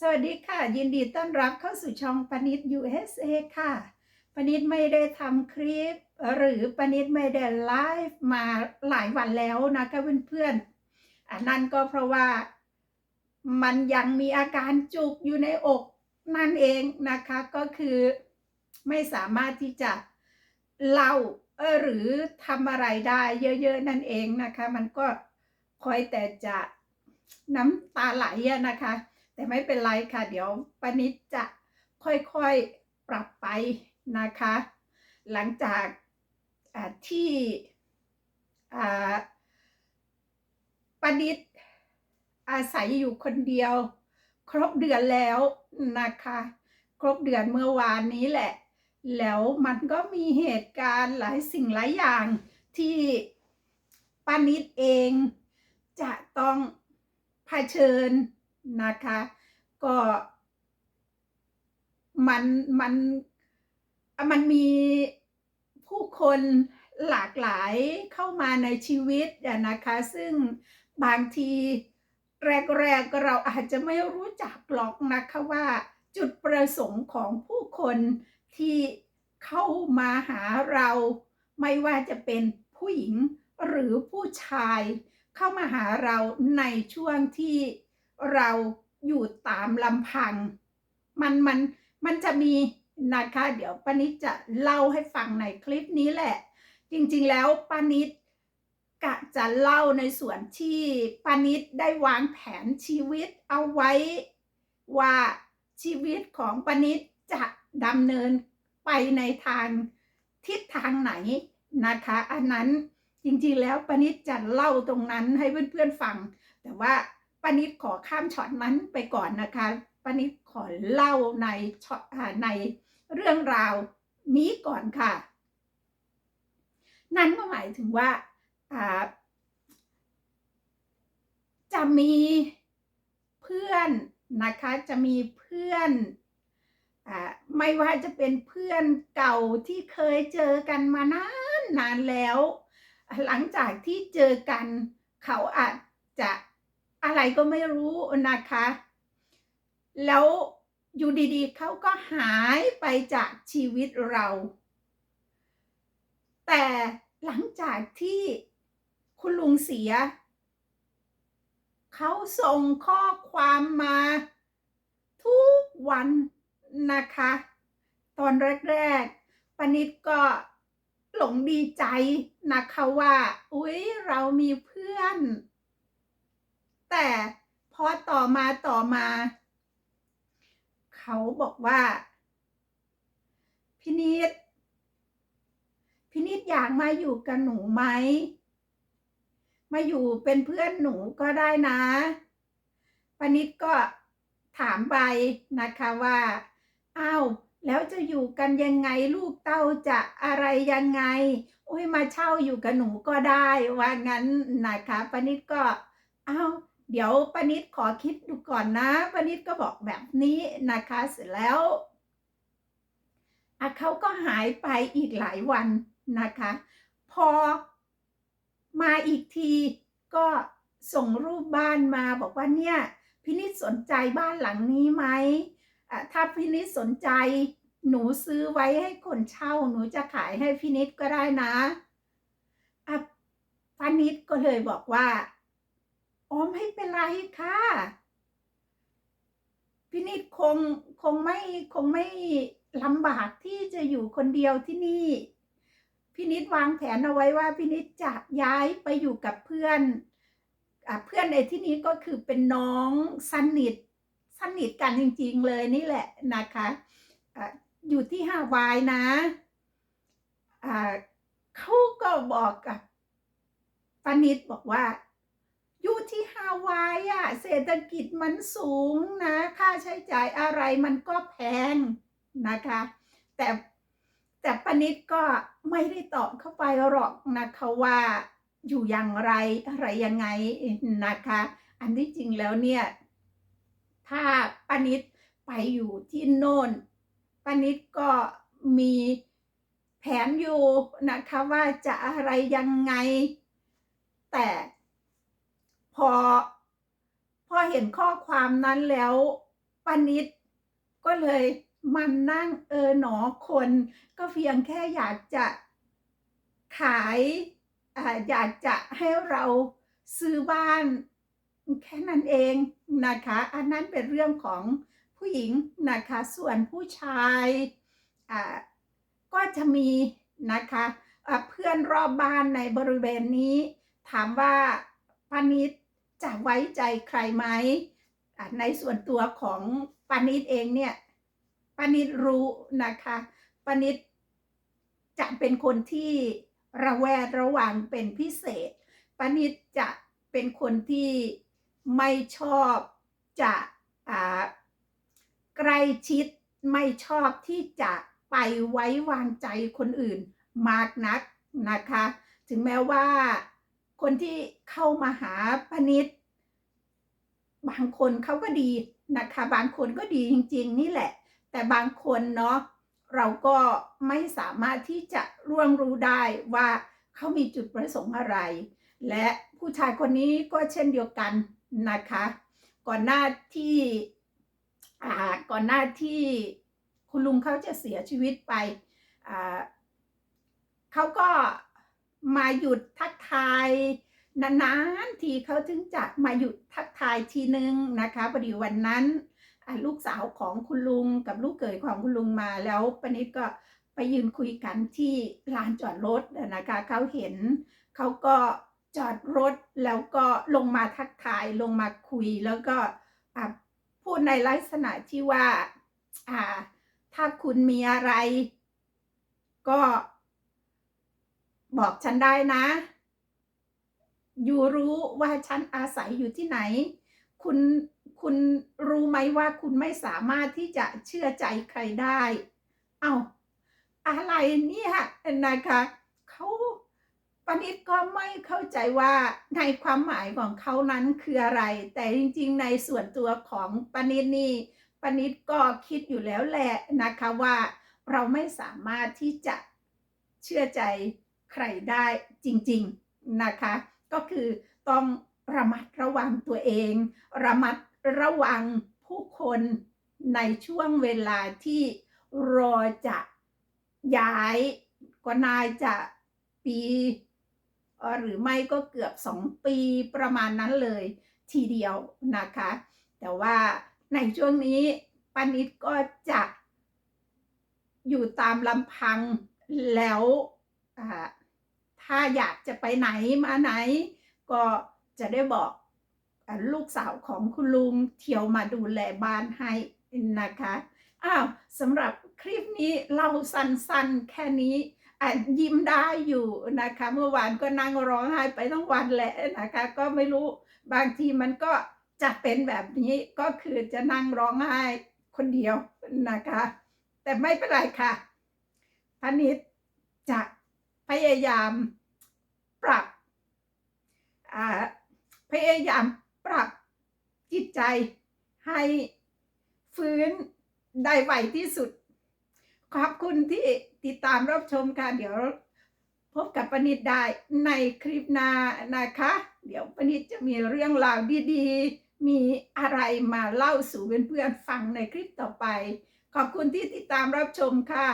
สวัสดีค่ะ ยินดีต้อนรับเข้าสู่ช่องปนิด USA ค่ะปนิดไม่ได้ทำคลิป หรือปนิดไม่ได้ไลฟ์มาหลายวันแล้วนะคะเพื่อนๆอันนั้นก็เพราะว่ามันยังมีอาการจุกอยู่ในอกนั่นเองนะคะก็คือไม่สามารถที่จะเล่าหรือทำอะไรได้เยอะๆนั่นเองนะคะ มันก็คอยแต่จะน้ำตาไหลนะคะ แต่ไม่เป็นไรค่ะ เดี๋ยวปานิดจะค่อยๆปรับไปนะคะ หลังจากที่ปานิดอาศัยอยู่คนเดียว ครบเดือนแล้วนะคะ ครบเดือนเมื่อวานนี้แหละ แล้วมันก็มีเหตุการณ์หลายสิ่งหลายอย่างที่ปานิดเองจะต้องเผชิญ นะคะ ก็มันมันมันมีผู้คนหลากหลายเข้ามาในชีวิตนะคะ ซึ่งบางทีแรกๆเราอาจจะไม่รู้จักหรอกนะคะว่า จุดประสงค์ของผู้คนที่เข้ามาหาเรา ไม่ว่าจะเป็นผู้หญิงหรือผู้ชาย เข้ามาหาเราในช่วงที่ เราอยู่ตามลำพัง มันมันมันจะมีนะคะ เดี๋ยวป้านิดจะเล่าให้ฟังในคลิปนี้แหละ จริงๆแล้วป้านิดกะจะเล่าในส่วนที่ป้านิดได้วางแผนชีวิตเอาไว้ว่าชีวิตของป้านิดจะดำเนินไปในทางทิศทางไหนนะคะ อันนั้นจริงๆแล้วปานิดจะเล่าตรงนั้นให้เพื่อนๆฟัง แต่ว่า ป้านิดขอข้ามช็อตนั้นไปก่อนนะคะป้านิดขอเล่าในช็อตในเรื่องราวนี้ก่อนค่ะ นั่นก็หมายถึงว่าจะมีเพื่อนนะคะจะมีเพื่อนอไม่ว่าจะเป็นเพื่อนเก่าที่เคยเจอกันมานานนานแล้ว หลังจากที่เจอกันเขาอาจจะ อะไรก็ไม่รู้นะคะ แล้วอยู่ดีๆเขาก็หายไปจากชีวิตเรา แต่หลังจากที่คุณลุงเสีย เขาส่งข้อความมาทุกวันนะคะ ตอนแรกๆปนิดก็หลงดีใจนะคะว่า อุ๊ย เรามีเพื่อน แต่พอต่อมาต่อมา เขาบอกว่าพินิดพินิดอยากมาอยู่กับหนูไหมมาอยู่เป็นเพื่อนหนูก็ได้นะปนิดก็ถามไปนะคะว่าอ้าวแล้วจะอยู่กันยังไงลูกเต้าจะอะไรยังไง โอ้ยมาเช่าอยู่กับหนูก็ได้ว่างั้นนะคะปนิดก็อ้าว เดี๋ยวปนิดขอคิดดูก่อนนะปนิดก็บอกแบบนี้นะคะเสร็จแล้วเขาก็หายไปอีกหลายวันนะคะ พอมาอีกทีก็ส่งรูปบ้านมาบอกว่าเนี่ยพินิษสนใจบ้านหลังนี้ไหมถ้าพินิษสนใจหนูซื้อไว้ให้คนเช่า หนูจะขายให้พินิษก็ได้นะอะพานิษก็เลยบอกว่า อ๋อไม่เป็นไรค่ะพินิษคงคงไม่คงไม่ลำบากที่จะอยู่คนเดียวที่นี่พินิษวางแผนเอาไว้ว่าพินิษจะย้ายไปอยู่กับเพื่อนอะเพื่อนในที่นี้ก็คือเป็นน้องสนิทสนิทกันจริง ๆ เลยนี่แหละนะคะอะอยู่ที่ฮาวายนะอ่าเขาก็บอกกับปานิดบอกว่า ที่ฮาวายอะเศรษฐกิจมันสูงนะ ค่าใช้จ่ายอะไรมันก็แพงนะคะ แต่แต่ปานิดก็ไม่ได้ตอบเข้าไปหรอกนะคะว่าอยู่อย่างไรอะไรยังไงนะคะ อันที่จริงแล้วเนี่ย ถ้าปานิดไปอยู่ที่โน่นปานิดก็มีแผนอยู่นะคะว่าจะอะไรยังไง แต่ พอ พอเห็นข้อความนั้นแล้วปานิดก็เลยมานั่งเออหนอคน ก็เพียงแค่อยากจะขายอ่าอยากจะให้เราซื้อบ้าน แค่นั้นเองนะคะ อันนั้นเป็นเรื่องของผู้หญิงนะคะ ส่วนผู้ชายอ่าก็จะมีนะคะอ่าเพื่อนรอบบ้านในบริเวณนี้ ถามว่าปานิด จะไว้ใจใครไหมในส่วนตัวของปานิดเองเนี่ยปานิดรู้นะคะปานิดจะเป็นคนที่ระแวดระวังเป็นพิเศษปานิดจะเป็นคนที่ไม่ชอบจะอ่าใกล้ชิดไม่ชอบที่จะไปไว้วางใจคนอื่นมากนักนะคะ ถึงแม้ว่า คนที่เข้ามาหาปานิดบางคนเขาก็ดีนะคะ บางคนก็ดีจริง ๆ นี่แหละ แต่บางคนเนาะเราก็ไม่สามารถที่จะร่วงรู้ได้ว่าเขามีจุดประสงค์อะไร และผู้ชายคนนี้ก็เช่นเดียวกันนะคะ ก่อนหน้าที่อ่าก่อนหน้าที่คุณลุงเขาจะเสียชีวิตไปอ่าเขาก็ มาหยุดทักทายนานๆทีเขาถึงจะมาหยุดทักทายทีนึงนะคะพอดีวันนั้นลูกสาวของคุณลุงกับลูกเขยของคุณลุงมาแล้วปนิดก็ไปยืนคุยกันที่ลานจอดรถนะคะเขาเห็นเขาก็จอดรถแล้วก็ลงมาทักทายลงมาคุยแล้วก็พูดในลักษณะที่ว่าถ้าคุณมีอะไรก็ บอกฉันได้นะ อยู่รู้ว่าฉันอาศัยอยู่ที่ไหน คุณคุณรู้ไหมว่าคุณไม่สามารถที่จะเชื่อใจใครได้ เอาอะไรเนี่ยนะคะเขาปณิดก็ไม่เข้าใจว่าในความหมายของเขานั้นคืออะไร แต่จริงๆ ในส่วนตัวของปณิดนี่ปณิดก็คิดอยู่แล้วแหละนะคะว่าเราไม่สามารถที่จะเชื่อใจ ใครได้จริงๆนะคะ ก็คือต้องระมัดระวังตัวเอง ระมัดระวังผู้คนในช่วงเวลาที่รอจะย้ายก็น่าจะปีหรือไม่ก็เกือบสองปีประมาณนั้นเลยทีเดียวนะคะ แต่ว่าในช่วงนี้ปานิดก็จะอยู่ตามลำพังแล้ว ถ้าอยากจะไปไหนมาไหน ก็จะได้บอกลูกสาวของคุณลุงเที่ยวมาดูแลบ้านให้นะคะอ้าวสำหรับคลิปนี้เราสั้นๆแค่นี้ยิ้มได้อยู่นะคะ เมื่อวานก็นั่งร้องไห้ไปทั้งวันแหละนะคะ ก็ไม่รู้บางทีมันก็จะเป็นแบบนี้ก็คือจะนั่งร้องไห้คนเดียวนะคะ แต่ไม่เป็นไรค่ะพนิดจะ ยายามปรับพยายามปรับจิตใจให้ฟื้นได้ไวที่สุด ขอบคุณที่ติดตามรับชมค่ะเดี๋ยวพบกับปณิดได้ในคลิปหน้านะคะ เดี๋ยวปณิดจะมีเรื่องราวดีๆ มีอะไรมาเล่าสู่เพื่อนๆฟังในคลิปต่อไป ขอบคุณที่ติดตามรับชมค่ะ